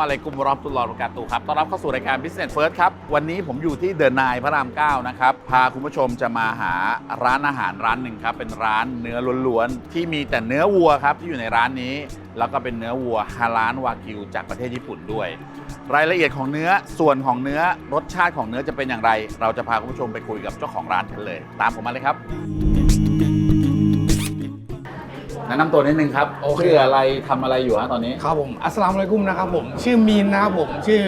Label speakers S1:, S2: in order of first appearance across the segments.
S1: ลาอะลัยกุมวะเราะห์มะตุลลอฮ์วะบะเราะกาตุฮ์ครับ ต้อนรับเข้าสู่รายการ Business First ครับ วันนี้ผมอยู่ที่เดอะนายพระราม 9 นะครับ พาคุณผู้ชมจะมาหาร้านอาหารร้านหนึ่งครับ เป็นร้านเนื้อล้วนๆ ที่มีแต่เนื้อวัวครับที่อยู่ในร้านนี้ แล้วก็เป็นเนื้อวัวฮาลาลวากิวจากประเทศญี่ปุ่นด้วย รายละเอียดของเนื้อ ส่วนของเนื้อ รสชาติของเนื้อจะเป็นอย่างไร เราจะพาคุณผู้ชมไปคุยกับเจ้าของร้านกันเลย ตามผมมาเลยครับ แนะนำตัวนิดนึงครับ
S2: โอเค
S1: ชื่ออะไรทำอะไรอยู่ฮะตอนนี้
S2: ครับผมอัสสลามุอะลัยกุมนะครับผมชื่อมีนนะครับผมชื่อ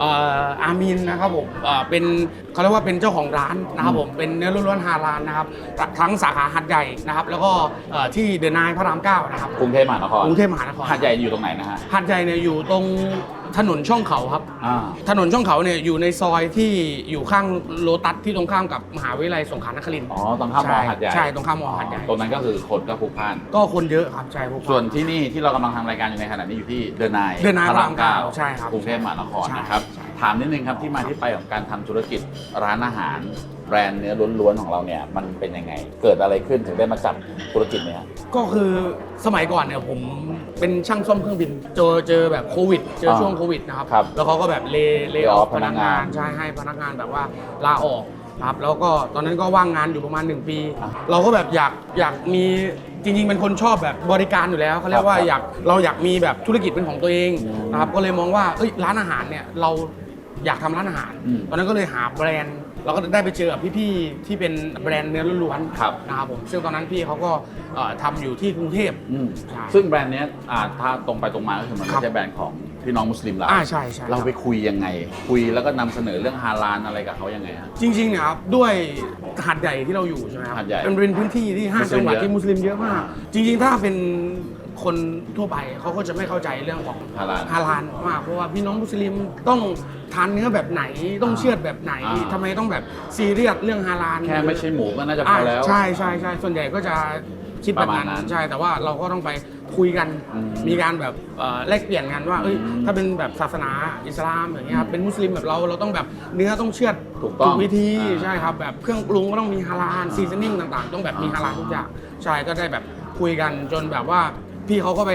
S2: เอ่ออามีนนะครับผมเอ่อเป็นเขาเรียกว่าเป็นเจ้าของร้านนะครับผมเป็นเนื้อล้วนๆฮาลาลนะครับทั้งสาขาหัดใหญ่นะครับแล้วก็เอ่อที่เดอะนายพระรามเก้านะครับ
S1: กรุงเทพมหานคร
S2: กรุงเทพมหานคร
S1: หาดใหญ่อยู่ตรงไหนนะฮะ
S2: หัดใหญ่เนี่ยอยู่ตรง ถนนช่องเขาครับ
S1: อ่า
S2: ถนนช่องเขาเนี่ยอยู่ในซอยที่อยู่ข้างโลตัสที่ตรงข้ามกับมหาวิทยาลัยสงขลานครินทร์
S1: อ๋อตรงข้ามมอหาดใหญ่
S2: ใช่ตรงข้ามมอหาดใหญ่
S1: ตรงนั้นก็คือคนก็พลุกพล่าน
S2: ก็คนเยอะครับใช่พวก
S1: ส่วนที่นี่ที่เรากำลังทำรายการอยู่ในขณะนี้อยู่ที่เดอะนาย
S2: The Nine พระรามเก้าใช่ครับ
S1: กรุงเทพมหานคร
S2: ใช่
S1: นะครับ
S2: ใช่
S1: ถามนิดนึงครับที่มาที่ไปของการทำธุรกิจร้านอาหาร แบรนด์เนื้อล้วนๆของเราเนี่ยมันเป็นยังไง เกิดอะไรขึ้นถึงได้มาจับธุรกิจเนี่ย
S2: ก็คือสมัยก่อนเนี่ยผมเป็นช่างซ่อมเครื่องบิน เจอเจอแบบโควิด เจอช่วงโควิดนะครับ
S1: ครับ
S2: แล้วเขาก็แบบเลเล
S1: lay
S2: อ
S1: off
S2: อฟพนักงาน
S1: พนักงาน
S2: ใช่ให้พนักงานแบบว่าลาออกครับแล้วก็ตอนนั้นก็ว่างงานอยู่ประมาณ 1 ปี
S1: อะ
S2: เราก็แบบอยากอยากมีจริงๆเป็นคนชอบแบบบริการอยู่แล้วเขาเรียกว่า
S1: ครับ
S2: อยากเราอยากมีแบบธุรกิจเป็นของตัวเอง
S1: อืม
S2: นะครับก็เลยมองว่าเอ้ยร้านอาหารเนี่ยเรา อยากทำร้านอาหาร
S1: อืม
S2: ตอนนั้นก็เลยหาแบรนด์ เราก็ได้ไปเจอกับพี่ๆที่เป็นแบรนด์เนื้อล้วนๆ
S1: ครับ
S2: นะครับผมซึ่งตอนนั้นพี่เขาก็เอ่อทำอยู่ที่กรุงเทพ
S1: อืม
S2: ใช่
S1: ซึ่งแบรนด์เนี้ยอ่าถ้าตรงไปตรงมาก็คือมัน
S2: ครั
S1: ไม่
S2: บ
S1: ใช่แบรนด์ของพี่น้องมุสลิมเรา
S2: อ่าใช่ใช่
S1: เราไป
S2: คบ
S1: คุยยังไง คุยแล้วก็นำเสนอเรื่องฮาลาลอะไรกับเขายังไงฮะ
S2: จริงๆเนี่ยครับด้วยหาดใหญ่ที่เราอยู่ใช่ไหมครับ
S1: หาดใหญ่
S2: เป็นเป็นพื้นที่ที่ห้า
S1: มุสลิ
S2: จั
S1: ม
S2: งหวัด
S1: เยอะ
S2: ที่มุสลิมเยอะมาก จริงๆ ถ้าเป็น คนทั่วไปเขาก็จะไม่เข้าใจเรื่องของ
S1: ฮาลาล
S2: ฮาลาลมากเพราะว่าพี่น้องมุสลิมต้องทานเนื้อแบบไหนต้องเชือดแบบไหน
S1: อ่า
S2: ทำไมต้องแบบซีเรียสเรื่องฮาลาล
S1: แค่ไม่ใช่หมูก็น่าจะพ
S2: อ่า
S1: อแล้ว
S2: ใช่ใช่ใช่ส่วนใหญ่ก็จะคิดแบบ
S1: ประมาณ
S2: นั้น
S1: นั้น
S2: ใช่แต่ว่าเราก็ต้องไปคุยกัน
S1: อืม
S2: มีการแบบเอ่อแลกเปลี่ยนกันว่าเอ้ย
S1: อืม
S2: ถ้าเป็นแบบศาสนาอิสลามอย่างเงี้ยครับเป็นมุสลิมแบบเราเราต้องแบบเนื้อต้องเชือด
S1: ถูกต้อง
S2: วิธี
S1: อ่า
S2: ใช่ครับแบบเครื่องปรุงก็ต้องมีฮาลาลซีซันนิ่งต่างๆ ต้องแบบมี
S1: อ่า
S2: ฮาลาลทุกอย่างใช่ก็ได้แบบคุยกันจนแบบว่า พี่เขาก็ไป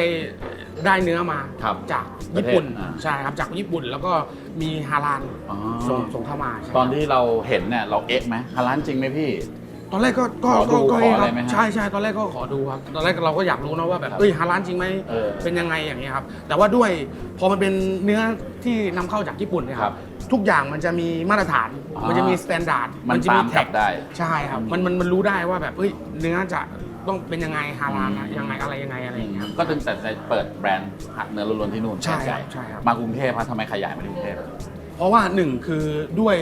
S2: ได้เนื้อมา
S1: ครับ
S2: จากญี่ปุ่น
S1: ประเทศอ่า
S2: ใช่ครับจากญี่ปุ่นแล้วก็มีฮาลาล
S1: อ๋อ
S2: ส่งส่งเข้ามาใช่
S1: ตอนที่เราเห็นเนี่ยเราเอ๊ะไหมฮาลาลจริงไหมพี่
S2: ตอนแรกก็ก็
S1: ขอดู
S2: ก็ก็
S1: ขอ
S2: เง
S1: อะไร
S2: ครับ
S1: ไหมฮะ
S2: ใช่ใช่ตอนแรกก็ขอดูครับ ตอนแรกเราก็อยากรู้นะว่าแบบ
S1: ครับ
S2: เอ้ยฮาลาลจริงไหม
S1: เออ
S2: เป็นยังไงอย่างเงี้ยครับ แต่ว่าด้วยพอมันเป็นเนื้อที่นำเข้าจากญี่ปุ่นเนี่ยค
S1: ครั
S2: รับบทุกอย่างมันจะมีมาตรฐาน
S1: อ่ามั
S2: มันจะมีสแตนดาร์ด
S1: มัน
S2: จะ
S1: ตามก
S2: แท็
S1: ลับได้
S2: ใช่ครับมันมันมันรู้ได้ว่าแบบเอ้ยเนื้อจะ ต้องเป็นยังไงฮาลาลอะ
S1: อืม
S2: ยังไงอะไรยังไงอะไรอย่างเงี้ยครับ
S1: ก็จึงตัดสินใจเปิดแบรนด์หักเนื้อล้วนๆที่นู่น
S2: ใช่ครับ
S1: หญ่
S2: ใช่ครับ
S1: มากรุงเทพครับทำไมขยายมาที่กรุงเทพ
S2: เพราะว่าหนึ่งคือด้วย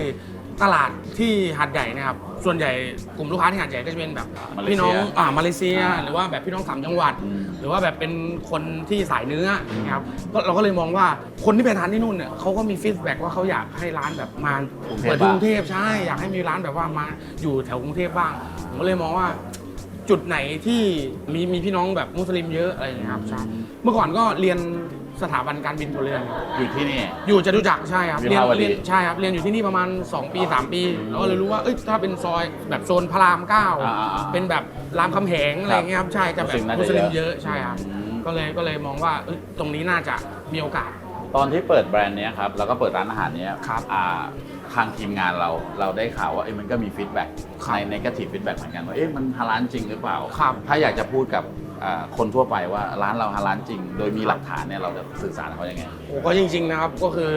S2: ตลาดที่หาดใหญ่นะครับ ส่วนใหญ่กลุ่มลูกค้าที่หาดใหญ่ก็จะเป็นแบบ
S1: มาเลเซีย
S2: พี่น้องอ่ามาเลเซีย
S1: อ่า
S2: หรือว่าแบบพี่น้องสามจังหวัด
S1: อืม
S2: หรือว่าแบบเป็นคนที่สายเนื้อนะครับก็เราก็เลยมองว่าคนที่ไปทานที่นู่นเนี่ยเขาก็มีฟีดแบ็กว่าเขาอยากให้ร้านแบบมาก
S1: รุงเทพ
S2: เปิดที่
S1: บ้าง
S2: กรุงเทพใช่อยากให้มีร้านแบบว่ามาอยู่แถวกรุงเทพบ้างผมก็เลยมองว่า จุดไหนที่มีมีพี่น้องแบบมุสลิมเยอะอะไรอย่างเงี้ยครับใช่เมื่อก่อนก็เรียนสถาบันการบินพลเรือน
S1: อยู่ที่นี่
S2: อยู่จตุจักรใช่ครับ
S1: วิ
S2: เรียน
S1: ภาวดี
S2: เรียนใช่ครับเรียนอยู่ที่นี่ประมาณ 2 ปี 3 ปีแล้วก็เลยรู้ว่าเอ้ยถ้าเป็นซอยแบบโซนพระรามเก้า
S1: อ่าๆๆ
S2: เป็นแบบรามคำแหงอะไรอย่างเงี้ยครับใช่จะแบบ
S1: มุ
S2: มุ
S1: ส
S2: ส
S1: ลิ
S2: ลิ
S1: ม
S2: ม
S1: น่าจะ
S2: เย
S1: เย
S2: อะ
S1: อะ
S2: ใช่ครับ
S1: อืม
S2: ก็เลยก็เลยมองว่าเอ้ยตรงนี้น่าจะมีโอกาส
S1: ตอนที่เปิดแบรนด์เนี้ยครับ แล้วก็เปิดร้านอาหารเนี้ย
S2: ครับ
S1: อ่า ทางทีมงานเราเราได้ข่าวว่าเอ้ยมันก็มีฟีดแบ็ก
S2: ครับ
S1: ในในกระติฟีดแบ็กเหมือนกันว่าเอ๊ะมันฮาลาลจริงหรือเปล่า
S2: ครับ
S1: ถ้าอยากจะพูดกับอ่า คนทั่วไปว่าร้านเราฮาลาลจริง โดยมีหลักฐานเนี่ยเราจะสื่อสารกับเขายังไง
S2: โอ้ก็จริง ๆนะครับก็คือ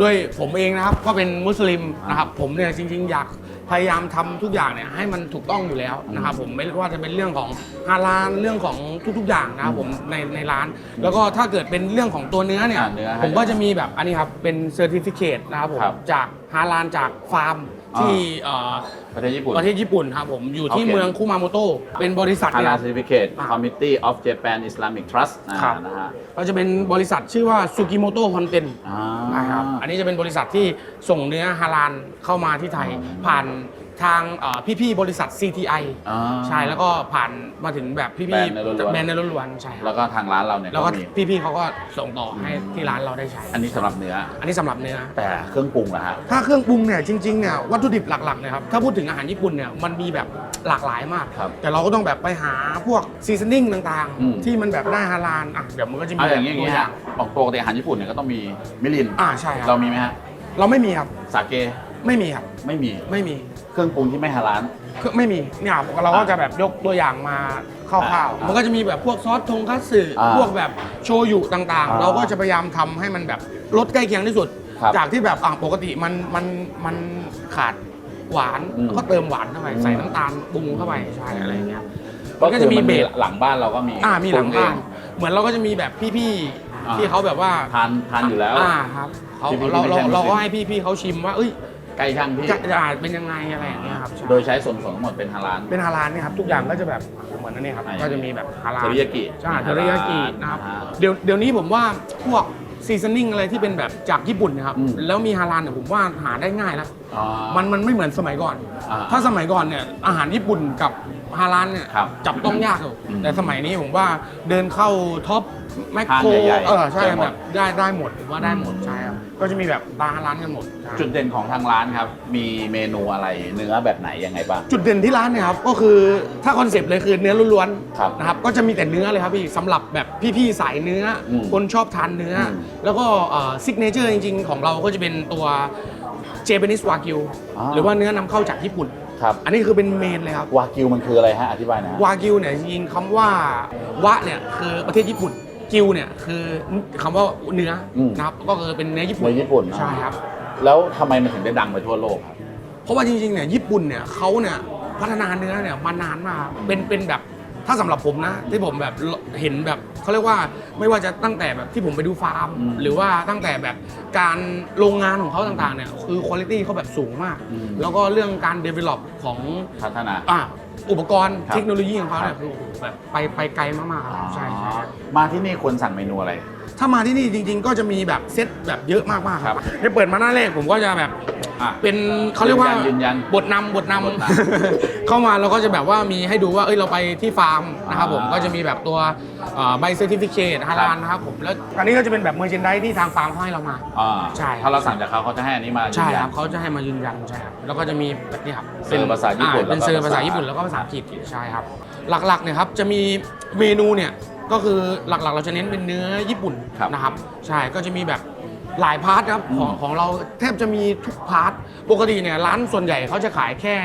S2: ด้วยผมเองนะครับก็เป็นมุสลิมนะครับผมเนี่ยจริง ๆ อยากพยายามทำทุกอย่างเนี่ยให้มันถูกต้องอยู่แล้วนะครับผมไม่ว่าจะเป็นเรื่องของฮาลาลเรื่องของทุก ๆ อย่างนะครับผมในในร้าน แล้วก็ถ้าเกิดเป็นเรื่องของตัวเนื้อเนี่ย
S1: อ่าเนื้อให้
S2: ผมก็จะมีแบบอันนี้ครับเป็นเซอร์ติฟิเคตนะครับผม
S1: ครับ
S2: จากฮาลาลจากฟาร์ม
S1: อ่า
S2: ที่เอ่อ
S1: ประเทศญี่ปุ่น
S2: ประเทศญี่ปุ่นครับผมอยู่ที่
S1: โอเค
S2: เมืองคุมาโมโตะเป็นบริษัท
S1: ฮา
S2: เนี่ย
S1: ลา
S2: ค
S1: ล
S2: รับ
S1: เซอร์ติฟิเคต
S2: อ่า
S1: คอมมิตี้ออฟเจแปนอิสลามิกทรัสต์
S2: ครับ
S1: นะฮะ
S2: ก็จะเป็นบริษัทชื่อว่าซูกิโมโตะฮอนเทน
S1: อ่า
S2: นะครับอันนี้จะเป็นบริษัทที่ส่งเนื้อฮาลาลเข้ามาที่ไทย
S1: อืม
S2: ผ่าน ทางเอ่อพี่ๆบริษัท CTI
S1: อ่า
S2: ใช่แล้วก็ผ่านมาถึงแบบพี่
S1: แบรนด์เนื้อล้วนๆ
S2: แบรนด์เนื้อล้วนๆใช่ค
S1: แล้
S2: รั
S1: ว
S2: บ
S1: ก็ทางร้านเราเนี่ย
S2: แล้ว
S1: ก็
S2: ก็
S1: มี
S2: พี่ๆเขาก็ส่งต่อให้ที่ร้านเราได้ใช้
S1: อันนี้สำหรับเนื้อ
S2: อันนี้สำหรับเนื้อ
S1: แต่เครื่องปรุงนะฮะ
S2: ถ้าเครื่องปรุงเนี่ยจริงๆเนี่ยวัตถุดิบหลักๆเนี่ยครับถ้าพูดถึงอาหารญี่ปุ่นเนี่ยมันมีแบบหลากหลายมาก
S1: ครับ
S2: แต่เราก็ต้องแบบไปหาพวกซีซันนิ่งต่าง
S1: อืม
S2: ๆ ที่มันแบบได้ฮาลาลอะเดี๋ยวมันก็จะมี
S1: เอาอย่าง
S2: แบ
S1: นี้
S2: บ
S1: อย่าง
S2: ตัว
S1: นี้
S2: อย่า
S1: ฮะ
S2: ง
S1: บอกปกติอาหารญี่ปุ่นเนี่ยก็ต้องมีมิริน
S2: อ่าใช่ครับ
S1: เรามีไหมฮะ
S2: เราไม่มีครับ
S1: สาเก
S2: ไม่มีครับ
S1: ไม่มี
S2: ไม่มี
S1: เครื่องปรุงที่ไม่ฮาลาล
S2: คือไม่มีเนี่ยเราก็จะแบบยกตัวอย่างมาคร่าว
S1: อ่า
S2: ๆมันก็จะมีแบบพวกซอสทงคัตสึ
S1: อ่า
S2: พวกแบบโชยุต่าง
S1: อ่า
S2: ๆ เราก็จะพยายามทำให้มันแบบรสใกล้เคียงที่สุด
S1: ครับ
S2: จากที่แบบอะปกติมันมันมันขาดหวาน
S1: อืม
S2: ก็เติมหวานเข้าไปใส่น้ำตาลปรุงเข้าไปใช่อะไรอย่างเงี้ย
S1: ก็
S2: มันก็จะมี
S1: คือ
S2: เบส
S1: หลังบ้านเราก็มี
S2: อ่ามีหลัง
S1: ปรุ
S2: บ้าน
S1: เอ
S2: เหมือนเราก็จะมีแบบพี่
S1: อ่า
S2: ๆที่เขาแบบว่า
S1: ทานทานอยู่แล้ว
S2: อ่าครับเขา
S1: พี่ๆ
S2: เรา
S1: ไม่
S2: เรา
S1: ใช่มุสลิม
S2: เราก็ให้พี่ๆเขาชิมว่า เอ้ย
S1: ใกล้ช่างพี่
S2: จะจะเป็นยังไงอะไรอย่างเงี้ยครับใช่
S1: โดยใช้ส่วนผสมทั้งหมดเป็นฮาลาล
S2: เป็นฮาลาลเนี่ยครับทุกอย่างก็จะแบบเหมือนนั่นเนี่ยครับ
S1: อ่า
S2: ก็จะมีแบบฮาลาล
S1: เทริยากิ
S2: ใช่เทริยากินะครับ
S1: อ่า
S2: เดี๋ยวเดี๋ยวนี้ผมว่าพวกซีซันนิ่งอะไรที่เป็นแบบจากญี่ปุ่นนะครับ
S1: อืม
S2: แล้วมีฮาลาลเนี่ยผมว่าหาได้ง่ายแล้ว
S1: อ๋อ
S2: มันมันไม่เหมือนสมัยก่อน
S1: อ่า
S2: ถ้าสมัยก่อนเนี่ยอาหารญี่ปุ่นกับฮาลาลเนี่ย
S1: ครับ
S2: จับต้องยากอยู่
S1: อืม
S2: แต่สมัยนี้ผมว่าเดินเข้าท็อปแมคโคร
S1: ห้างใหญ่ๆ
S2: เออใช่
S1: ได้หมด
S2: แบบได้ได้หมดผมว่าได้หมดใช่ครับ ก็จะมีแบบบาร์ฮาลาลกันหมดใช่
S1: จุดเด่นของทางร้านครับ มีเมนูอะไรเนื้อแบบไหนยังไงบ้าง
S2: จุดเด่นที่ร้านเนี่ยครับก็คือถ้าคอนเซปต์เลยคือเนื้อล้วน
S1: ครับ
S2: ๆนะครับก็จะมีแต่เนื้อเลยครับพี่สำหรับแบบพี่ๆสายเนื้ออ
S1: ม
S2: คนชอบทานเนื้ออ
S1: ม
S2: แล้วก็ซิกเนเจอร์จริง ๆ ของเราก็จะเป็นตัวเจแปนิสวากิว
S1: อ่า
S2: หรือว่าเนื้อนำเข้าจากญี่ปุ่น
S1: ครับ
S2: อันนี้คือเป็นเมนเลยครับ
S1: วากิวมันคืออะไรฮะอธิบายหนะ
S2: วากิวเนี่ยจริงๆคำว่าวะเนี่ยคือประเทศญี่ปุ่น กิวเนี่ยคือคำว่าเนื้ออ
S1: ม
S2: นะครับก็คือเป็นเนื้อญี่ปุ่น
S1: เนื้อญี่ปุ่น
S2: ใช่ครับ
S1: แล้วทำไมมันถึงได้ดังไปทั่วโลกครับ
S2: เพราะว่าจริงๆเนี่ยญี่ปุ่นเนี่ยเขาเนี่ยพัฒนาเนื้อเนี่ยมานานมากเป็นเป็นแบบถ้าสำหรับผมนะ ที่ผมแบบเห็นแบบเขาเรียกว่าไม่ว่าจะตั้งแต่แบบที่ผมไปดูฟาร์ม
S1: อืม
S2: หรือว่าตั้งแต่แบบการโรงงานของเขาต่างๆเนี่ยคือคุณภาพเขาแบบสูงมาก
S1: อืม
S2: แล้วก็เรื่องการ develop ของ
S1: พัฒนา
S2: อะ อุปกรณ์
S1: ครับ
S2: เทคโนโลยีของเขาเนี่
S1: ครั
S2: ย
S1: บ
S2: คือแบบไปไปไกลมากๆครับใช่ใช่ครับ
S1: มาที่นี่ควรสั่งเมนูอะไร
S2: ถ้ามาที่นี่จริง ๆ ก็จะมีแบบเซตแบบเยอะมากๆค
S1: ครั
S2: รับบได้เปิดมาหน้าแรกผมก็จะแบบ
S1: อะ
S2: เป็นเขาเรียกว่า
S1: ยืนยัน
S2: บทนำบทน
S1: บทนำ
S2: เข้ามาเราก็จะแบบว่ามีให้ดูว่าเอ้ยเราไปที่ฟาร์มนะครับผม
S1: อ่า
S2: ก็จะมีแบบตัวใบเซอร์ติฟิเคตฮาลาลนะครับผมแล้วอันนี้ก็จะเป็นแบบเมอร์เชนไดที่ทางฟาร์มเขาให้เรามา
S1: อ่า
S2: ใช่ครับ
S1: ถ้าเราสั่งจากเขาเขาจะให้อันนี้มา
S2: ใช่
S1: ยืนยัน
S2: ครับเขาจะให้มายืนยันใช่ครับแล้วก็จะมีแบบนี้ครับ
S1: เซอร์ภาษาญี่ปุ่น
S2: อ่เป็น
S1: แล้วก็
S2: เซอร์ภาษา
S1: ภาษา
S2: ญี่ปุ่นแล้วก็ภาษาอังกฤษใช่ครับ หลักๆเนี่ยครับจะมีเมนูเนี่ยก็คือหลักๆ เราจะเน้นเป็นเนื้อญี่ปุ่น
S1: ครับ
S2: นะครับ ใช่ก็จะมีแบบ หลายพาร์ทครับของ
S1: อืม
S2: ของเราแทบจะมีทุกพาร์ทปกติเนี่ยร้านส่วนใหญ่เขาจะขายแค่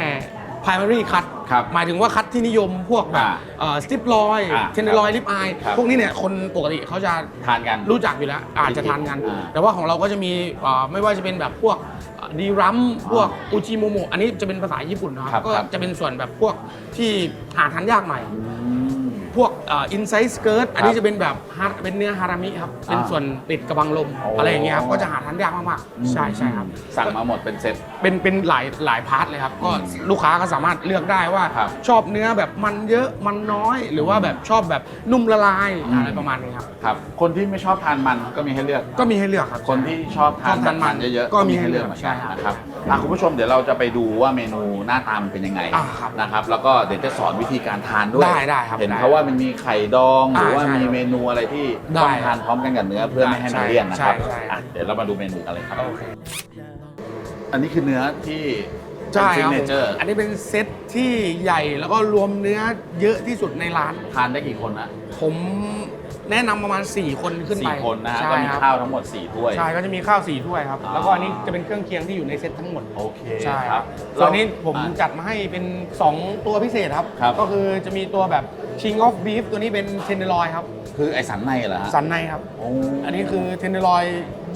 S2: primary cut
S1: ครับ
S2: หมายถึงว่าคัดที่นิยมพวกแบบ
S1: อ่า
S2: สติปลอย
S1: อ่า
S2: เทนเดอร์ลอยลิปอาย
S1: ครับ
S2: พวกนี้เนี่ยคนปกติเขาจะ
S1: ทานกัน
S2: รู้จักอยู่แล้ว อาจจะทานกัน
S1: อ่า
S2: แต่ว่าของเราก็จะมีเอ่อไม่ว่าจะเป็นแบบพวกดีรัมพวกอุจิโมโมะอันนี้จะเป็นภาษาญี่ปุ่นนะค
S1: ครั
S2: รั
S1: บบ
S2: ก็
S1: ครับ
S2: จะเป็นส่วนแบบพวกที่หาทานยากหน่อย
S1: อืม
S2: พวกอินไซส์สเกิร์ตอันนี้จะเป็นแบบฮาเป็นเนื้อฮารามิครับ เป็น
S1: อ่า
S2: ส่วนติดกระบังลม
S1: โอ้
S2: อะไรอย่างเงี้ยครับ ก็จะหาทานยากมากๆ ใช่ใช่ครับ
S1: สั่งมาหมดเป็นเซ็ต
S2: เป็นเป็นหลายหลายพาร์ทเลยครับ ก็ลูกค้าก็สามารถเลือกได้ว่า
S1: ครับ
S2: ชอบเนื้อแบบมันเยอะมันน้อย หรือว่าแบบชอบแบบนุ่มละลาย
S1: อืม
S2: อะไรประมาณนี้ครับ
S1: ครับ คนที่ไม่ชอบทานมันก็มีให้เลือก
S2: ก็มีให้เลือกครับ
S1: คนที่ชอบทาน
S2: ชอบทานมัน
S1: เยอะๆ
S2: ก็มี
S1: ให้เลือก
S2: ให้เลือก
S1: เหมือนกัน
S2: ใช่ครับ
S1: นะครับ อะคุณผู้ชมเดี๋ยวเราจะไปดูว่าเมนูหน้าตามนเป็นยังไง
S2: อ่าครับ
S1: นะครับแล้วก็เดี๋ยวจะสอนวิธีการทานด้วย
S2: ได้ได้ครับ
S1: เห็น
S2: ได้
S1: เขาว่ามันมีไข่ดองห
S2: อ่า
S1: รือว่า
S2: ใช่
S1: มีเมนูอะไรที่
S2: ได้
S1: ต้องทานพร้อมกันกับเนื้อเพื่อไม่ให้มันเลี่ยนนะครับ
S2: ใช่ใช่
S1: อะเดี๋ยวเรามาดูเมนูกันเลยครับ
S2: โอเค
S1: อันนี้คือเนื้อที่
S2: ใช่ครับ
S1: เนเจอร์
S2: อันนี้เป็นเซตที่ใหญ่แล้วก็รวมเนื้อเยอะที่สุดในร้าน
S1: ทานได้กี่คนนะ
S2: ผม แนะนำประมาณ 4 คนขึ้นไป
S1: สี่คนนะฮะ
S2: ใช่
S1: ก็มี
S2: ครับ
S1: ข้าวทั้งหมดสี่ถ้วย
S2: ใช่ก็จะมีข้าวสี่ถ้วยครับ
S1: อ่า
S2: แล้วก็อันนี้จะเป็นเครื่องเคียงที่อยู่ในเซตทั้งหมด
S1: โอเค
S2: ใช่
S1: ค
S2: ค
S1: รั
S2: รั
S1: บบ
S2: ส่วนนี้ผม
S1: อะ
S2: จัดมาให้เป็น 2 ตัวพิเศษครับ
S1: ครับ
S2: ก็คือจะมีตัวแบบ King of Beef ตัวนี้เป็นเทนเดอร์ลอยครับ
S1: คือไอสันในเหรอฮะ
S2: สันในครับ
S1: โอ้
S2: อันนี้คือเทนเดอร์ลอย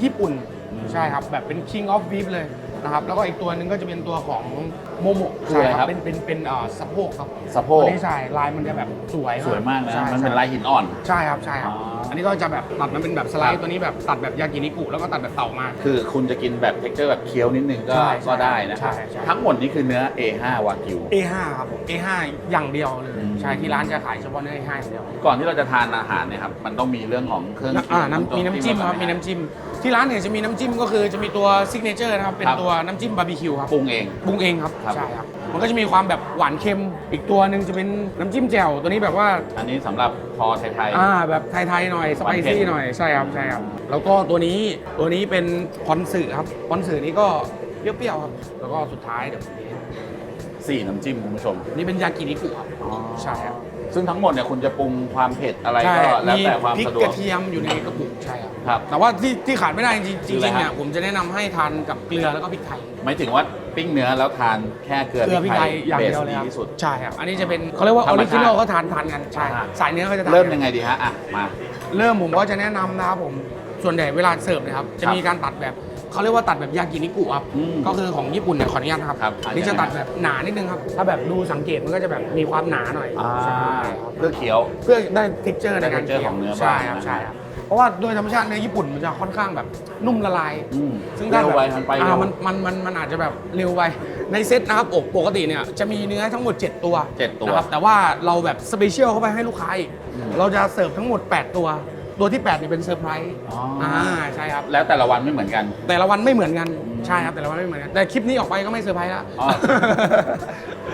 S2: ญี่ปุ่น
S1: อืม
S2: ใช่ครับ แบบเป็น King of Beef เลย นะครับแล้วก็อีกตัวหนึงก็จะเป็นตัวของโมโมะ
S1: คืออะไรครับ
S2: เป็นเป็นเป็นเอ่อสะโพกครับ
S1: สะโพก
S2: อันนี้ใช่ลายมันจะแบบสวย
S1: สวยมากนะ
S2: ใช่
S1: มันเป็น
S2: ใช่
S1: ลายหินอ่อน
S2: ใช่ครับใช่ครับ
S1: อ๋ออั
S2: อันนี้ก็จะแบบตัดมันเป็นแบบสไล
S1: ครั
S2: ด์
S1: บ
S2: ตัวนี้แบบตัดแบบยากินิกุแล้วก็ตัดแบบเต่ามา
S1: คือคุณจะกินแบบเท็กเจอร์แบบเคี้ยวนิดนึงก็
S2: ใช่ใช่
S1: ก็ได้นะครับ
S2: ใช่ใช่
S1: ทั้งหมดนี้คือเนื้อ A5 วากิว
S2: A5 ครับผม A5 อย่างเดียวเลย
S1: อืม
S2: ใช่ที่ร้านจะขายเฉพาะเนื้อ A5 อย่างเดียว
S1: ก่อนที่เราจะทานอาหารเนี่ยครับ มันต้องมีเรื่องของเครื่อง
S2: อ่าน้ำมีน้ำจิ้มครับ
S1: ก่อ
S2: มีน้ำจิ้ม ที่ร้านเนี่ยจะมีน้ำจิ้มก็คือจะมีตัวซิกเนเจอร์นะครับ เป็น
S1: ครับ
S2: ตัวน้ำจิ้มบาร์บีคิวครับ
S1: ปรุงเอง
S2: ปรุงเองครับ
S1: ครับ
S2: ใช่ครับ มันก็จะมีความแบบหวานเค็ม อีกตัวหนึ่งจะเป็นน้ำจิ้มแจ่วตัวนี้แบบว่า
S1: อันนี้สำหรับคอไทย
S2: อ่าแบบไทยๆหน่อยสไป
S1: หวานเผ็
S2: ซี่
S1: ด
S2: หน่อยใช่ครับใช่ครับแล้วก็ตัวนี้ตัวนี้เป็นพอนสึครับพอนสึนี่ก็เปรี้ยวๆครับแล้วก็สุดท้ายเดี๋ยวผมนี้
S1: สี่น้ำจิ้มคุณผู้ชม
S2: นี่เป็นยากินิกุครับใช่ครับ
S1: ซึ่งทั้งหมดเนี่ยคุณจะปรุงความเผ็ดอะไร
S2: ใช่
S1: ก็แล้ว
S2: มี
S1: แต่ความ
S2: พริก
S1: สะดว
S2: ก
S1: ก
S2: ระเทียมอยู่ในกระปุกใช่ครับ
S1: ครับ
S2: แต่ว่าที่ที่ขาดไม่ได้จริงๆจ
S1: คืออะไร
S2: ริงๆเนี่ย
S1: ฮะ
S2: ผมจะแนะนำให้ทานกับเกลือแล้วก็พริกไทย
S1: ไม่ถึงว่าปิ้งเนื้อแล้วทานแค่เกลือ
S2: เกลือพริกไทยอย่าง
S1: เบ
S2: เดี
S1: ส
S2: ยวเลย
S1: ดี
S2: ครับ
S1: ที่สุด
S2: ใช่ครับอันนี้จะเป็นเขาเรียกว่าอ
S1: ธร
S2: อ
S1: รม
S2: ริจินอล
S1: ชาติ
S2: ก็ทานทานกันใช่
S1: อ่า
S2: สายเนื้อก็จะทาน
S1: เริ่ม
S2: กัน
S1: ยังไงดีฮะอะมา
S2: เริ่มผมก็จะแนะนำนะครับผมส่วนใหญ่เวลาเสิร์ฟเนะครับจะมีการตัดแบบ เขาเรียกว่าตัดแบบยากินิกุครับ
S1: อืม
S2: ก็คือของญี่ปุ่นเนี่ยขออนุญาตนะครับ
S1: ครับอะ
S2: นี่
S1: ยั
S2: จะ
S1: งไง
S2: ตัดแบบหนานิดนึงครับ ถ้าแบบดูสังเกตมันก็จะแบบมีความหนาหน่อย
S1: อ่า
S2: ใช่ครับ
S1: เพื่อเคี้ยว
S2: เพื่อได้ texture ในการ
S1: ได้ texture ของเนื้อ
S2: ใช่ครับ
S1: บ้าง
S2: ใช่ครับเพราะว่าโดยธรรมชาติเนื้อญี่ปุ่นมันจะค่อนข้างแบบนุ่มละลาย
S1: อืม
S2: ซึ่งถ้า
S1: เร็ว
S2: แบบ
S1: ไวมันไปเร็
S2: อ่าวมันมันมันมันอาจจะแบบเร็วไปในเซตนะครับอกปกติเนี่ยจะมีเนื้อทั้งหมด 7 ตัว
S1: เจ็ดตัว
S2: นะครับแต่ว่าเราแบบสเปเชียลเข้าไปให้ลูกค้าอีก
S1: อืม
S2: เราจะเสิร์ฟทั้งหมด 8 ตัว ตัวที่8เนี่ยเป็นเซอร์ไพรส์
S1: อ๋ออ่
S2: อ่าใช่ครับ
S1: แล้วแต่ละวันไม่เหมือนกัน
S2: แต่ละวันไม่เหมือนกัน
S1: อืม
S2: ใช่ครับแต่ละวันไม่เหมือนกันแต่คลิปนี้ออกไปก็ไม่เซอร์ไพรส์ละ
S1: อ๋อ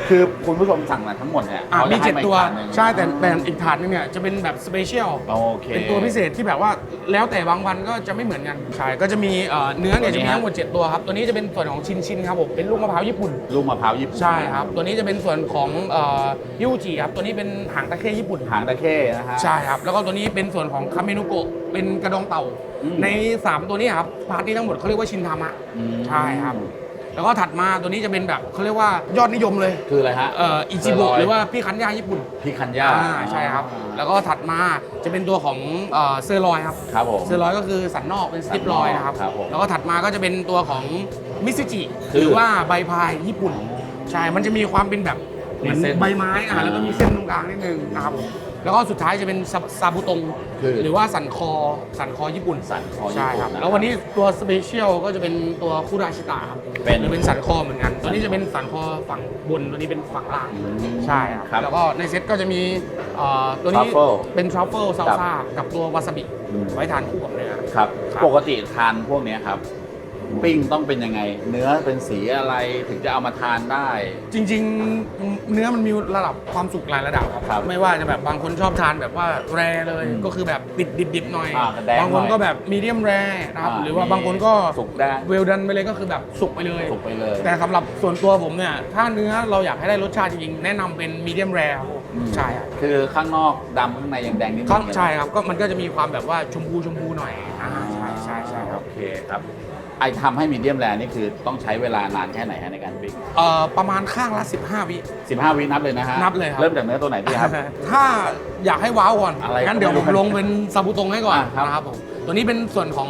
S1: คือคุณผู้ชมสั่งมาทั้งหมดเนี่ย
S2: อะ
S1: เขา
S2: มี
S1: จะให้
S2: เจ็ด
S1: มาอี
S2: ตัว
S1: กถาดหนึ่ง
S2: ใช่แต่แต่อีกถาดนึงเนี่ยจะเป็นแบบสเปเชียล
S1: โอเค
S2: เป็นตัวพิเศษที่แบบว่าแล้วแต่บางวันก็จะไม่เหมือนกันใช่ก็จะมีเอ่อเนื้อเนี่ย
S1: ตัวนี้
S2: จะมีทั้งหมด 7 ตัวครับ ตัวนี้จะเป็นส่วนของชินชินครับผมเป็นลูกมะพร้าวญี่ปุ่น
S1: ลูกมะพร้าวญี่ปุ่น
S2: ใช่ครับ ตัวนี้จะเป็นส่วนของเอ่อฮิวจิครับ ตัวนี้เป็นหางตะเข้ญี่ปุ่น
S1: หางตะเข้นะฮะ
S2: ใช่ครับ แล้วก็ตัวนี้เป็นส่วนของคาเมนุโกะเป็นกระดองเต่า
S1: อืม
S2: ใน 3 ตัวนี้ครับพาร์ทนี้ทั้งหมดเขาเรียกว่าชินทามะ
S1: อืม
S2: ใช่ครับ แล้วก็ถัดมาตัวนี้จะเป็นแบบเขาเรียกว่ายอดนิยมเลย
S1: คืออะไรฮะ
S2: เอ่ออิจิ
S1: เซอร์
S2: โบะ
S1: รอย
S2: หรือว่าพี่คันย่าญี่ปุ่น
S1: พี่คันย่า
S2: อ่าใช่ครับ แล้วก็ถัดมาจะเป็นตัวของเอ่อเซอร์ลอยครับ
S1: ครับผม
S2: เซอร์ลอยก็คือสันนอกเป็นสติปลอยนะครับ
S1: ครับผม
S2: แล้วก็ถัดมาก็จะเป็นตัวของมิซิจิ
S1: คือ
S2: หรือว่าใบพายญี่ปุ่น ใช่ มันจะมีความเป็นแบบเหมือน
S1: มีเส้น
S2: ใบไม้อะแล้วก็มีเส้นตรงกลางนิดนึงนะครับผม แล้วก็สุดท้ายจะเป็นซาซาบุตง
S1: คือ
S2: หรือว่าสันคอสันคอญี่ปุ่น
S1: สันคอญี่
S2: ใช่
S1: ปุ่น
S2: ครับ
S1: นะ
S2: แล้ววันนี้ตัวสเปเชียลก็จะเป็นตัวคุราชิตะครับ
S1: เป็น
S2: หรือเป็นสันคอเหมือนกันตัวนี้จะเป็นสันคอฝั่งบนตัวนี้เป็นฝั่งล่าง
S1: อืม
S2: ใช่ครับ
S1: ครับ
S2: แล้วก็ในเซ็ตก็จะมีเอ่อตัวนี้
S1: Truffle
S2: เป็นทรัฟเฟิลซาล
S1: ครับ
S2: ซ่ากับตัววาซาบิ
S1: อืม
S2: ไว้ทานคู่กับเนื้อ
S1: ครับ
S2: ครับ
S1: ปกติทานพวกเนี้ยครับ ปิ้งต้องเป็นยังไง เนื้อเป็นสีอะไรถึงจะเอามาทานได้
S2: จริงๆ เนื้อมันมีระดับความสุกหลายระดับครับ
S1: ครับ
S2: ไม่ว่าจะแบบบางคนชอบทานแบบว่าแรเลย
S1: อืม
S2: ก็คือแบบติดดิบๆหน่อย
S1: อ่าแดงๆ
S2: บางคน
S1: หน่อย
S2: ก็แบบมีเดียมแรนะครับ
S1: อ่า
S2: หรือว่าบางคนก็
S1: สุกได้
S2: เวลดันไปเลยก็คือแบบสุกไปเลย
S1: สุกไปเลย
S2: แต่สำหรับส่วนตัวผมเนี่ยถ้าเนื้อเราอยากให้ได้รสชาติจริงๆแนะนำเป็นมีเดียมแรครับผม
S1: อืม
S2: ใช่ครับ
S1: คือข้างนอกดำข้างในยังแดงนิดนึ
S2: ข้าง
S1: ง
S2: ใช่ครับก็มันก็จะมีความแบบว่าชมพูชมพูหน่อยอ่าใช่ใช่ใช่ครับ
S1: โอเคครับ ไอทำให้มีเดียมแรนี่คือต้องใช้เวลานานแค่ไหนฮะในการปิ้ง
S2: เอ่อประมาณข้างละ 15 วิ
S1: 15 วินับเลยนะฮะ
S2: นับเลยครับ
S1: เริ่มจากเนื้อตัวไหนดีครับ
S2: ถ้าอยากให้ว้าวก่อน
S1: อะไร
S2: งั้นเดี๋ยว
S1: ไม่รู้
S2: ผมลงเป็นซาบูตงให้ก่อน
S1: อะครับ
S2: นะครับผมตัวนี้เป็นส่วนของ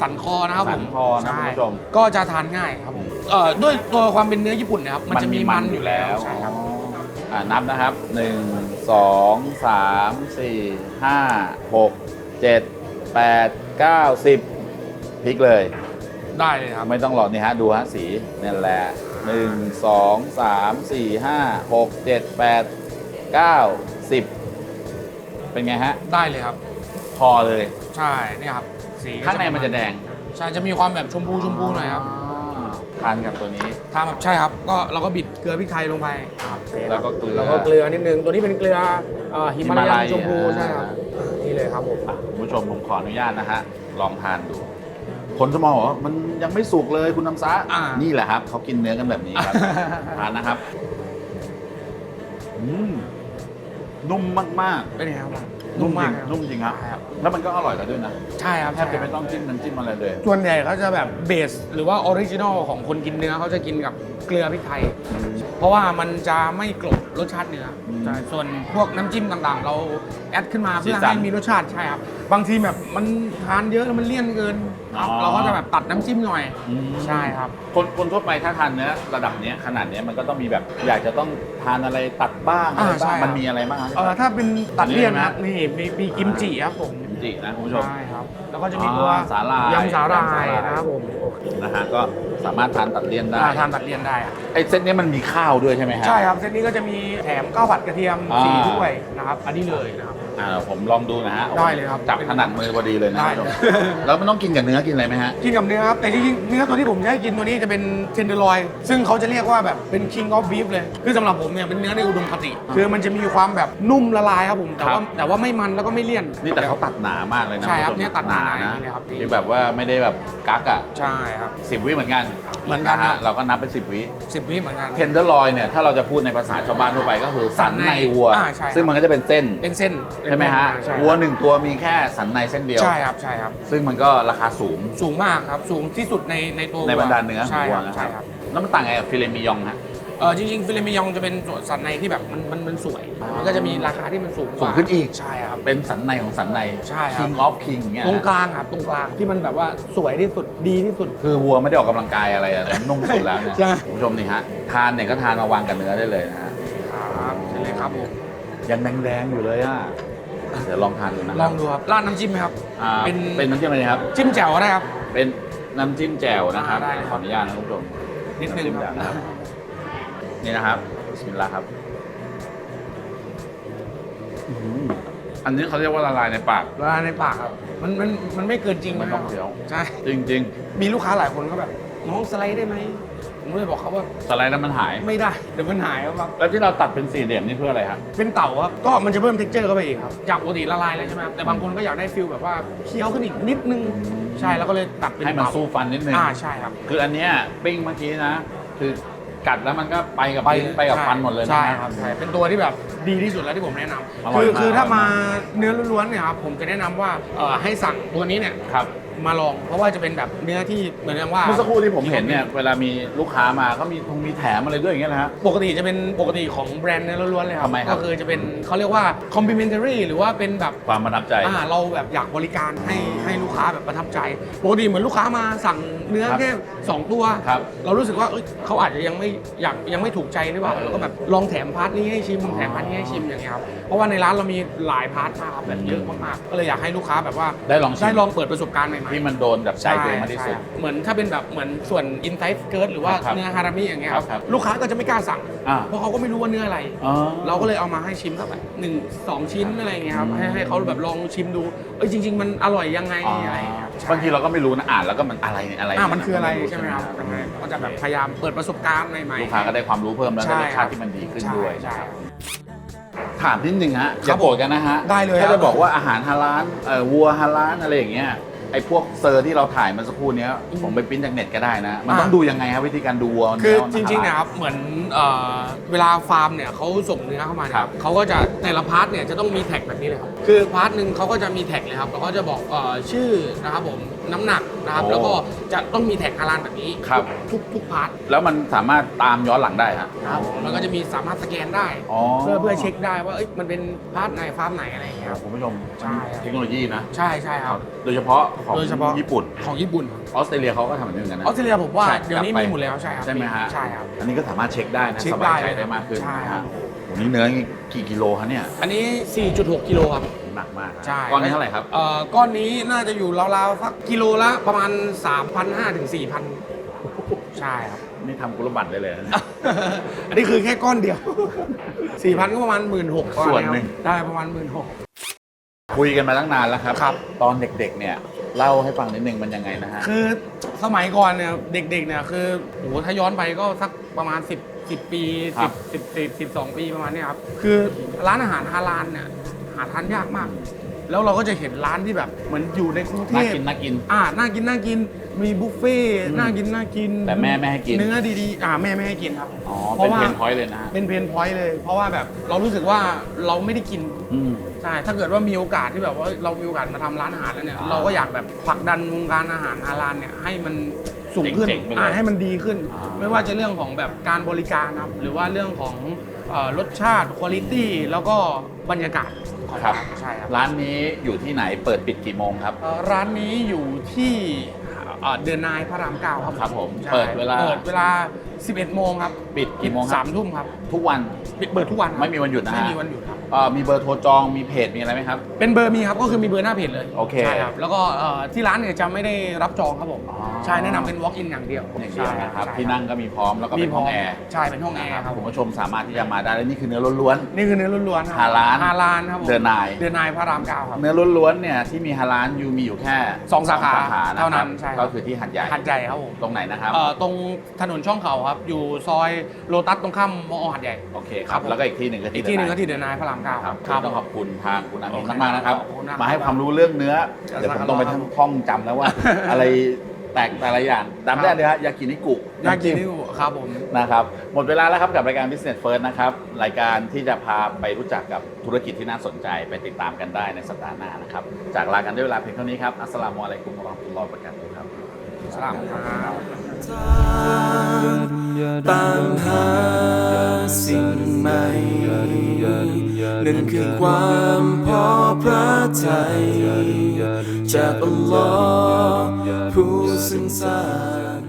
S2: สันคอนะครับผม
S1: สันคอนะ
S2: ใช่
S1: คุณผู้ชม
S2: ก็จะทานง่ายครับผมเอ่อด้วยตัวความเป็นเนื้อญี่ปุ่นนะครับมันจะมีมันอยู่แล้วใช่ครับ
S1: อ่านับนะครับ 1 2 3 4 5 6 7 8 9 10พลิกเลย
S2: ได้เลยครับ
S1: ไม่ต้องหลอกนี่ฮะ ดูฮะ สีนี่นแหละ1 2 3 4 5 6 7 8 9 10เป็นไงฮะ
S2: ได้เลยครับ
S1: พอเลย
S2: ใช่เนี่ยครับ สีก็
S1: ข้างในมันจะแดง
S2: ใช่จะมีความแบบชมพูชมพูหน่อยครับ
S1: ทานกับตัวนี้
S2: ทานแบบใช่ครับ ก็เราก็บิดเกลือพริกไทยลงไปครับ
S1: แล้วก็เกลือ
S2: แล้วก็เกลือนิดนึง ตัวนี้เป็นเกลือเอ่อหิมาลายัน
S1: หิมาลัย
S2: ชมพู
S1: อ่า
S2: ใช่ครับนี่เลยครับผม
S1: อะคุณผู้ชมผมขออนุญาตนะฮะ ลองทานดู คนจะมองว่ามันยังไม่สุกเลยคุณน้ำซะ
S2: อ่า
S1: นี่แหละครับเขากินเนื้อกันแบบนี้ครับ ทานนะครับอืมนุ่มมาก
S2: เป็นไงครับ
S1: ๆ
S2: นุ่มมาก
S1: จริงนุ่มจริงครับ
S2: ใช่ครับ
S1: แล้วมันก็อร่อยแล้วด้วยนะ
S2: ใช่ครับ
S1: แทบจะไม่ต้องจิ้มน้ำจิ้มอะไรเลย
S2: ส่วนใหญ่เขาจะแบบเบสหรือว่าออริจินอลของคนกินเนื้อเขาจะกินกับเกลือพริกไทย เพราะว่ามันจะไม่กลบรสชาติเนื้ออ
S1: ม
S2: ใช่ส่วนพวกน้ำจิ้มต่างๆ เราแอดขึ้นมา
S1: สี
S2: เพื่อ
S1: สัน
S2: ให้มีรสชาติใช่ครับ บางทีแบบมันทานเยอะแล้วมันเลี่ยนเกินครับ
S1: อ๋อ
S2: เราก็จะแบบตัดน้ำจิ้มหน่อย
S1: อืม
S2: ใช่ครับ
S1: คนคนทั่วไปถ้าทานเนื้อระดับเนี้ยขนาดเนี้ยมันก็ต้องมีแบบ อยากจะต้องทานอะไรตัดบ้างอะไร
S2: อ่าใช่
S1: บ้าง
S2: ครับ
S1: มันมีอะไรบ้างครับ
S2: เออถ้าเป็นตัดเลี่ยน
S1: อันนี้
S2: นะครับนี่มีมีกิมจิครับผม
S1: กิม จินะคุณผู้ชม
S2: ใช่ครับ แล้วก็จะมีตัว
S1: อ่าสาหร่าย
S2: ยำสาหร่าย
S1: ยำสาหร่าย
S2: นะครับผมโอเค
S1: นะฮะก็สามารถทานตัดเลี่ยนได้
S2: อ่าทานตัดเลี่ยนได้อะ
S1: ไอ้เส้นนี้มันมีข้าวด้วยใช่ไหมฮะ
S2: ใช่ครับเซตนี้ก็จะมีแถมข้าวผัดกระเทียม
S1: อ่า
S2: สี่ถ้วยนะครับ อันนี้เลยนะครับ
S1: อ่าผมลองดูนะฮะ
S2: ได้เลยครับ
S1: จับถนัดมือพอดีเลยนะ
S2: ได้
S1: คุณ
S2: เล
S1: ผู้
S2: ย
S1: ชมแล้วมันต้องกินกับเนื้อกินอะไรไหมฮะ
S2: กินกับเนื้อครับแต่จริงๆเนื้อตัวที่ผมจะให้กินตัวนี้จะเป็นเทนเดอร์ลอยซึ่งเขาจะเรียกว่าแบบเป็น king of beef เลย คือสำหรับผมเนี่ยเป็นเนื้อในอุดมคติ คือมันจะมีความแบบนุ่มละลายครับผมแต่
S1: ครั
S2: ว่า
S1: บ
S2: แต่ว่าไม่มันแล้วก็ไม่เลี่ยน
S1: นี่แต่เขาตัดหนามากเลยนะ
S2: ใช่ครับ
S1: ณผู้ชม
S2: เนี่ยตัดหนา
S1: นะ
S2: อย่างนี้เลยครับ
S1: ที่แบบว่าไม่ได้แบบกักอะ
S2: ใช่ครับ
S1: สิบวิเหมือนกัน
S2: เหมือนกัน
S1: ฮะ
S2: ครับ
S1: เราก็นับเป็นสิบวิ
S2: สิบวิเหมือนกัน
S1: เทนเดอร์ลอยเนี่ยถ้าเราจะพูดในภาษาชาวบ้านทั่วไปก็คือสันในวัว
S2: อ่าใช่ครับ
S1: ซึ่งมันก็จะเป็นเส้น
S2: เป็นเส้น
S1: ใช่ไหมฮะ
S2: ใช่ครับ
S1: วัวหนึ่งตัวมีแค่สันในเส้นเดียว
S2: ใช่ครับใช่ครับ
S1: ซึ่งมันก็ราคาสูง
S2: สูงมากครับ สูงที่สุดในในตัว
S1: ในบรรดาเนื้อ
S2: ใช่
S1: วั
S2: ควรับ
S1: นะค
S2: ใช่
S1: รับ
S2: ครับ
S1: แล้วมันต่างไงกับฟิเลมิยองฮะ
S2: เออจริงๆฟิเลมิยองจะเป็นส่วนสันในที่แบบมันมันมันสวย มันก็จะมีราคาที่มันสูงก
S1: สู
S2: ว่าง
S1: ขึ้นอีก
S2: ใช่ครับ
S1: เป็นสันในของสันใน
S2: ใช่ครับ
S1: King of King เนี่ย
S2: ตรง
S1: ฮะ
S2: กลางครับตรงกลางที่มันแบบว่าสวยที่สุดดีที่สุด
S1: คือวัวไม่ได้ออกกำลังกายอะไรอะแต่นุ่มสุดแล้วเนี่ย
S2: ใช่
S1: คุณผู้ชมนี่ฮะทานเนี่ยก็ทานมาวางกับเนื้อได้เลยนะฮะ
S2: ครับใช่เลยครับผม
S1: ยังแดงๆอยู่เลยอะ เดี๋ยวลองทานดูนะ
S2: ลองดูครับราดน้ำจิ้มไหมครับ
S1: อ่า
S2: เป็น
S1: เป็นน้ำจิ้มอะไรครับ
S2: จิ้มแจ่วก็ได้ครับ
S1: เป็นน้ำจิ้มแจ่วนะครับ
S2: อ่าได้เลย
S1: ขออนุญาตนะคุณผู้ชม
S2: นิดนึงำ
S1: จิ้ม
S2: ค
S1: แจ่
S2: รั
S1: ว
S2: บ
S1: นะครับ นี่นะครับบิสมิลลาห์ครับอื้อหืออันนี้เขาเรียกว่าละลายในปาก
S2: ละลายในปากครับ มันมันมันไม่เกินจริง
S1: ไม่
S2: นะค
S1: ต้
S2: รั
S1: อบงเคี้ยว
S2: ใช่
S1: จริง
S2: มีลูกค้าหลายคนก็แบบน้องสไลด์ได้ไหม ผมก็เลยบอกเขาว่า
S1: ๆสไลด์แล้วมันหาย
S2: ไม่ได้เดี๋ยวมันหายครับ
S1: แล้วที่เราตัดเป็นสี่เหลี่ยมนี่เพื่ออะไรครับ
S2: เป็นเต่าครับ ก็มันจะเพิ่ม t e x t อร์เข้าไปอีกครับ จากปกติละลายเลยใช่ไหมครับแต่บางคนก็อยากได้ฟิลแบบว่าเคี้ยวขึ้นอีกนิดนึง ใช่แล้วก็เลยตัดเป็น
S1: ให้มัน
S2: เต่า
S1: สู้ฟันนิดนึง
S2: อ่าใช่ครับ
S1: คืออันเนี้ยปิ้งเมื่อกี้นะ คือกัดแล้วมันก็ไปกับลิ้นไปกับ
S2: ใช่
S1: ฟันหมดเลยนะ
S2: ใช่ครับใช่เป็นตัวที่แบบดีที่สุดแล้วที่ผมแนะนำ
S1: อร่อย
S2: คือ
S1: มาก
S2: คือถ้า
S1: อร่อย
S2: มา
S1: มา
S2: เนื้อล้วนๆเนี่ยครับผมจะแนะนำว่าเอ่อให้สั่งตัวนี้เนี่ย
S1: ครับ
S2: มาลอง เพราะว่าจะเป็นแบบเนื้อที่เหมือนกับว่า
S1: เมื่อสักครู่ที่ผมเห็นเนี่ยเวลามีลูกค้ามาก็มีทงมีแถมอะไรด้วยอย่างเงี้ยนะฮะ
S2: ปกติจะเป็นปกติของแบรนด์เนื้อล้วนๆเลยครับ
S1: ทำไมครับ
S2: ก็คือจะเป็นเขาเรียกว่า complimentary หรือว่าเป็นแบบ
S1: ความประทับใจ
S2: อ่าเราแบบอยากบริการให้ให้ลูกค้าแบบประทับใจปกติเหมือนลูกค้ามาสั่งเนื้อ
S1: ครับ
S2: แค่สองตัว
S1: ครับ
S2: เรารู้สึกว่าเอ้ยเขาอาจจะยังไม่อยากยังไม่ถูกใจหรือเปล่าเราก็แบบลองแถมพาร์ทนี้ให้ชิมแถมพาร์ทนี้ให้ชิมอย่างเงี้ยครับเพราะว่าในร้านเรามีหลายพาร์ทมากครับแบบเยอะมากๆก็เลยอยากให้ลูกค้าแบบว่า
S1: ได้ลองชิม
S2: ได้ลองเปิดประสบการณ์ใหม่ๆ
S1: ที่มันโดนกับใจตัวเองมากที่สุด
S2: ใช่เหมือนถ้าเป็นแบบเหมือนส่วนอินไซส์เกิร์หรือว่า
S1: ครับ
S2: เนื้อฮารามิอย่างเงี้ยครับ
S1: ครับ
S2: ลูกค้าก็จะไม่กล้าสั่ง
S1: อ่า
S2: เพราะเขาก็ไม่รู้ว่าเนื้ออะไร
S1: อ๋อ
S2: เราก็เลยเอามาให้ชิมสักแบบหนึ่งสองชิ้นอะไรอย่างเงี้ยครับ
S1: อืม
S2: ให้ให้เขาแบบลองชิมดูเอ้ยจริง ๆ มันอร่อยยังไงอะไรอย่างเงี้ยครับ
S1: บางทีเราก็ไม่รู้นะอ่านแล้วก็มันอะไรเนี่ยอะไร
S2: อ่ามันคืออะไร
S1: เย
S2: ใช่ไหมครับยังไงก็จะแบบพยายามเปิดประสบการณ์ใหม่ๆ
S1: ลูกค้าก็ได้ความรู้เพิ่มแล้ว
S2: ใช่
S1: ได้รสชาติที่มันดีขึ้นด้วย
S2: ใช่ใช่
S1: ถามนิดนึงฮะ
S2: ค
S1: อ
S2: รั
S1: ย่า
S2: บ
S1: โกรธกันนะฮะ
S2: ได้เลย
S1: ถ้า
S2: ครั
S1: จะ
S2: บ
S1: บอกว่าอาหารฮาลาลเอ่อวัวฮาลาลอะไรอย่างเงี้ย ไอ้พวกเซอร์ที่เราถ่ายมาสักครู่เนี้ยผมไปปริ้นจากเน็ตก็ได้นะ มันต้องดูยังไงครับวิธีการดูวัว
S2: คือ
S1: เนื้
S2: จริงๆ
S1: ฮาลาล
S2: เนะครับเหมือนเอ่อเวลาฟาร์มเนี่ยเขาส่งเนื้อเข้ามาเนี่ย
S1: ครับ
S2: เขาก็จะแต่ละพาร์ทเนี่ยจะต้องมีแท็กแบบนี้เลยครับคือพาร์ทหนึ่งเขาก็จะมีแท็กเลยครับแล้วก็จะบอกเอ่อชื่อนะครับผม น้ำหนักนะครับ
S1: โอ้
S2: แล้วก็จะต้องมีแท็กฮาลานแบบนี้
S1: ครับ
S2: ทุกทุกพาร์ท
S1: แล้วมันสามารถตามย้อนหลังได้ฮะ
S2: ครับแล้วก็จะมีสามารถสแกนได้
S1: อ๋อ
S2: เพื่อเพื่อเช็คได้ว่าเอ้ยมันเป็นพาร์ทไหนฟาร์มไหนอะไรอย่างเงี้ยครับ
S1: คุณผู้ชม
S2: ใช่ครับ
S1: เทคโนโลยีนะ
S2: ใช่ใช่ครับ
S1: โดยเฉพาะของ
S2: โดยเฉพาะ
S1: ญี่ปุ่น
S2: ของญี่ปุ่น
S1: ออสเตรเลียเขาก็ทำแบบนี้เหมือนกัน
S2: อ
S1: นะ
S2: อสเตรเลียผมว่า
S1: ใช่
S2: เดี๋ยวนี้
S1: กลับไป
S2: มีหมดแล้วใช่ครับ
S1: ใช่ไหมฮะ
S2: ใช่ครับ
S1: อันนี้ก็สามารถเช็คได้นะ
S2: เช็ค
S1: สบายใจ
S2: ได้เลย
S1: ได้มากขึ้น
S2: ใช่
S1: นะ
S2: ครั
S1: ฮะ
S2: บ
S1: โอ้โหนี่เนื้อกี่กิโลคะเนี่ย
S2: อันนี้ 4.6 กิโลครับ
S1: หนัก มากนะ
S2: ใช่
S1: ก้อนนี้เท่าไหร่ครับ
S2: เอ่อก้อนนี้น่าจะอยู่ราวๆสักกิโลละประมาณ 3,500ถึง4,000 ใช่ครับ
S1: นี่ทำกุลบัตรได้เลยนะ
S2: อันนี้คือแค่ก้อนเดียว 4,000 ก็ประมาณ 1 6 0 0 0
S1: ส่วนหนึ่ง
S2: ได้ประมาณ 1 6 0 0
S1: คุยกันมาตั้งนานแล้วครับ
S2: ครับ
S1: ตอนเด็กๆ เนี่ยเล่าให้ฟังนิดนึงมันยังไงนะฮะ
S2: คือสมัยก่อนเนี่ยเด็กๆเนี่ยคือโอ้โหถ้าย้อนไปก็สักประมาณ 10 10 ปี
S1: ครับ
S2: 10 10 10 12 ปีประมาณเนี้ยครับ คือร้านอาหารฮาลาลเนี่ยหาทานยากมาก แล้วเราก็จะเห็นร้านที่แบบเหมือนอยู่ในกรุงเท
S1: น่า
S2: พ
S1: กินน่ากิน
S2: อ่าน่ากินน่ากินมีบุฟเฟ่ต์
S1: อืม
S2: น่ากินน่ากิน
S1: แต่แม่ไม่ให้กิน
S2: เนื้อดีๆอ่าแม่ไม่ให้กินครับ
S1: อ๋อ
S2: เพ
S1: เป็น
S2: ราะว่า
S1: เพนพอยต์เลยนะฮะ
S2: เป็นเพนพอยต์เลย เพราะว่าแบบเรารู้สึกว่าเราไม่ได้กิน
S1: อืม
S2: ใช่ ถ้าเกิดว่ามีโอกาสที่แบบว่าเรามีโอกาสมาทำร้านอาหารแล้วเนี่ย
S1: อ่า
S2: เราก็อยากแบบผลักดันวงการอาหารฮาลาลเนี่ยให้มันสูงขึ้น
S1: เจ๋งๆไปเลย
S2: อ่าให้มันดีขึ้น
S1: อ่า
S2: ไม่ว่าจะเรื่องของแบบการบริการนะครับ หรือว่าเรื่องของ เอ่อรสชาติคุณภาพแล้วก็บรรยากาศของ
S1: ครับ
S2: ร้านใช่ครับ
S1: ร้านนี้อยู่ที่ไหนเปิดปิดกี่โมงครับ
S2: เอ่อร้านนี้อยู่ที่เอ่อเดือนนายพระรามเก้าครับ
S1: ครับผม
S2: ใช่
S1: เปิดเวลา
S2: เปิดเวลา 11 โมงครับ
S1: ปิดกี่โมงครับ
S2: สามทุ่มครับ
S1: ทุกวัน
S2: ปิดเปิดทุกวันครับ
S1: ไม่มีวันหยุดนะฮะ
S2: ไม่มีวันหยุดครับ
S1: เอ่อมีเบอร์โทรจองมีเพจมีอะไรไหมครับ
S2: เป็นเบอร์มีครับก็คือมีเบอร์หน้าเพจเลย
S1: โอเค
S2: ใช่ครับแล้วก็เอ่อที่ร้านเนี่ยจะไม่ได้รับจองครับผม
S1: อ๋อ
S2: ใช่แนะนำเป็น walk in อย่างเดียว
S1: อย่างเดียวนะครับ
S2: ใช่
S1: ที่นั่งก็มีพร้อมแล้วก็
S2: มี
S1: เป็น
S2: พ
S1: ห้
S2: ร้
S1: อ
S2: องม
S1: แอร์
S2: ใช่เป็นห้องแอร์ครับ
S1: คุณผู้ชมสามารถที่จะมาได้และนี่คือเนื้อล้วน
S2: นี่คือเนื้อล้วนๆครั
S1: ฮาลาล
S2: ฮาลานครับผม
S1: เดือนนาย
S2: เดือนนายพระรามเก้าครับ
S1: ๆเนื้อล้วนๆเนี่ยที่มีฮาลานยูมีอยู่แค่
S2: สองสาขาะเท่านั้
S1: ครับ
S2: นใช่ครับ
S1: ก็คือที่หัดใหญ่
S2: หัดใหญ่ครับผม
S1: ตรงไหนนะครับ
S2: เอ่อตรงถนนช่องเขาครับ อยู่ซอยโลตัสตรงข้ามมอหัดใหญ่
S1: โอเคค
S2: ครั
S1: รับบ
S2: ผม
S1: แล้วก็อีกที่หนึ่งก็
S2: อี
S1: ที่
S2: กที่หนึ่ง
S1: เดิ
S2: ก็ที่เดือนนายพระรามเก้า
S1: ครับ
S2: ครับ
S1: ต้องขอบคุณทางคุณอามิน
S2: โอเค
S1: มากๆนะครับ
S2: ขอบคุณมาก
S1: มาให้ความรู้เรื่องเนื้อ
S2: ครับ
S1: เดี๋ยวผมต้องไปทั้งท่องจำแล้วว่า อะไรแตกแต่ละอย่างจำได้เลยฮะยากินิกุ
S2: ยากิำ
S1: จิ้ม
S2: นิวครับผม
S1: นะครับหมดเวลาแล้วครับกับรายการ Business First นะครับรายการที่จะพาไปรู้จักกับธุรกิจที่น่าสนใจไปติดตามกันได้ในสัปดาห์หน้านะครับจากลากันด้วยเวลาเพียงเท่านี้ครับอัสสลามุอะลัยกุมวะเราะห์มะตุลลอฮ์วะบะเราะกาตุฮ์ครับ
S2: สลามครับ
S3: ตามหาสิ่งใหม่นั่นคือความพอพระทัยจากอัลลอฮ์ผู้ซึ่งสร้าง